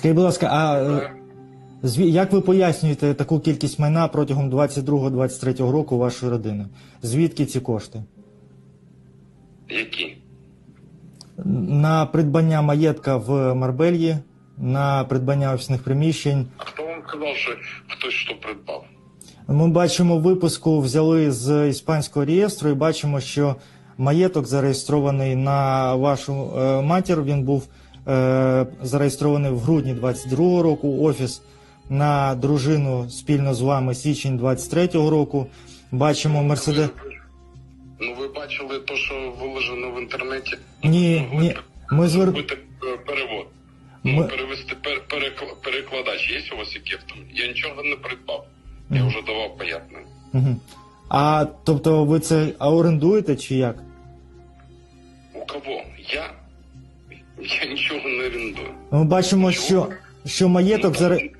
Скажіть, будь ласка, а е, як ви пояснюєте таку кількість майна протягом 22-23 року вашої родини? Звідки ці кошти? Які? На придбання маєтка в Марбельї, на придбання офісних приміщень. А хто вам сказав, що хтось що придбав? Ми бачимо випуску, взяли з іспанського реєстру і бачимо, що маєток зареєстрований на вашу е, матір. Він був зареєстрований в грудні 22-го року. Офіс на дружину спільно з вами січень 23-го року. Бачимо Мерседес. Ну ви бачили те, що виложено в інтернеті? Ні, Ну, ні. Ми звер... Е, перевод. Ми- Ну, перевести пер, перекла- перекладач. Є у вас який там? Я нічого не придбав. Я вже давав пояснення. Мгм. А тобто ви це орендуєте чи як? У кого? Я? Я нічого не орендую. Ми бачимо, що, що маєток заре...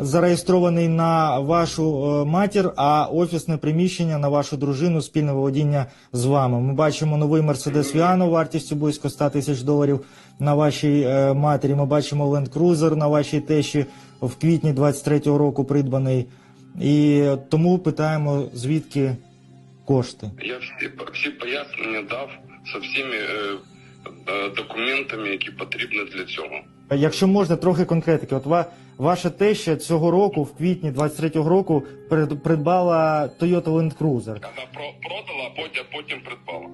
зареєстрований на вашу е, матір, а офісне приміщення на вашу дружину спільне володіння з вами. Ми бачимо новий Mercedes Viano вартістю близько 100 тисяч доларів на вашій е, матері. Ми бачимо Cruiser на вашій тещі в квітні 23-го року придбаний. І тому питаємо, звідки кошти. Я всі, всі пояснення дав со всіми е, документами, які потрібні для цього. Якщо можна, трохи конкретики. От ва, ваша теща цього року, в квітні 23-го року, прид- придбала Toyota Land Cruiser. Вона про, продала, а потім, потім придбала.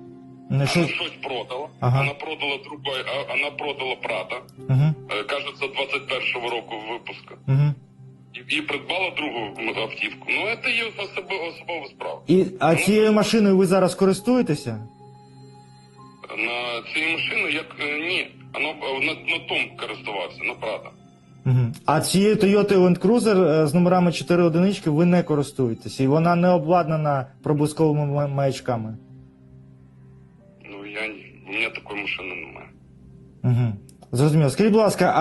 Не що... щось продала, Ага. вона продала другой, вона продала Прата, Угу, е, кажеться, 21-го року випуску. угу. І, і придбала другу автівку. Ну, це є особова справа. І, а цією машиною ви зараз користуєтеся? На цій машині, як е, ні, воно на, на том користувався, на Прада. Угу. А цією Toyota Land Cruiser е, з номерами 4 одинички ви не користуєтеся, і вона не обладнана пробузковими маячками. Ну, я, ні- у мене такої машини немає. Угу. Зрозуміло. Скажіть, будь ласка, а